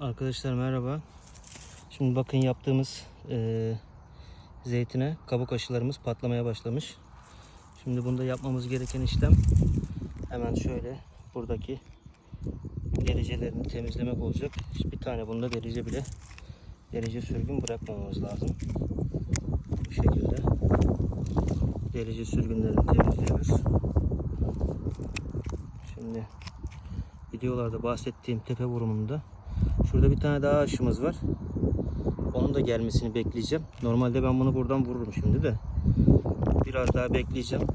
Arkadaşlar merhaba. Şimdi bakın yaptığımız eee, zeytine kabuk aşılarımız patlamaya başlamış. Şimdi bunda yapmamız gereken işlem hemen şöyle buradaki derecelerini temizlemek olacak. Bir tane bunda derece bile derece sürgün bırakmamamız lazım. Bu şekilde derece sürgünlerini temizliyoruz. Şimdi videolarda bahsettiğim tepe vurumunda şurada bir tane daha aşımız var. Onun da gelmesini bekleyeceğim. Normalde ben bunu buradan vururum şimdi de. Biraz daha bekleyeceğim.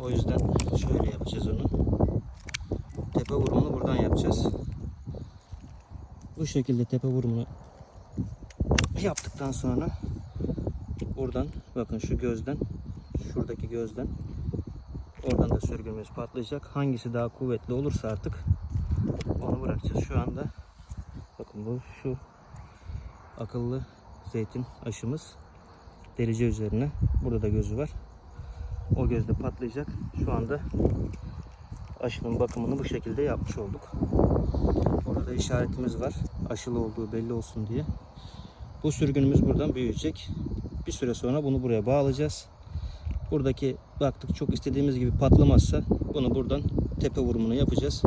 O yüzden şöyle yapacağız onu. Tepe vurumunu buradan yapacağız. Bu şekilde tepe vurumunu yaptıktan sonra buradan bakın şu gözden şuradaki gözden oradan da sürgünümüz patlayacak. Hangisi daha kuvvetli olursa artık onu bırakacağız. Şu anda bakın bu şu akıllı zeytin aşımız derece üzerine. Burada da gözü var. O gözde patlayacak. Şu anda aşının bakımını bu şekilde yapmış olduk. Orada işaretimiz var. Aşılı olduğu belli olsun diye. Bu sürgünümüz buradan büyüyecek. Bir süre sonra bunu buraya bağlayacağız. Buradaki baktık çok istediğimiz gibi patlamazsa bunu buradan tepe vurumunu yapacağız.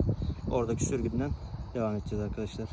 Oradaki sürgünden devam edeceğiz arkadaşlar.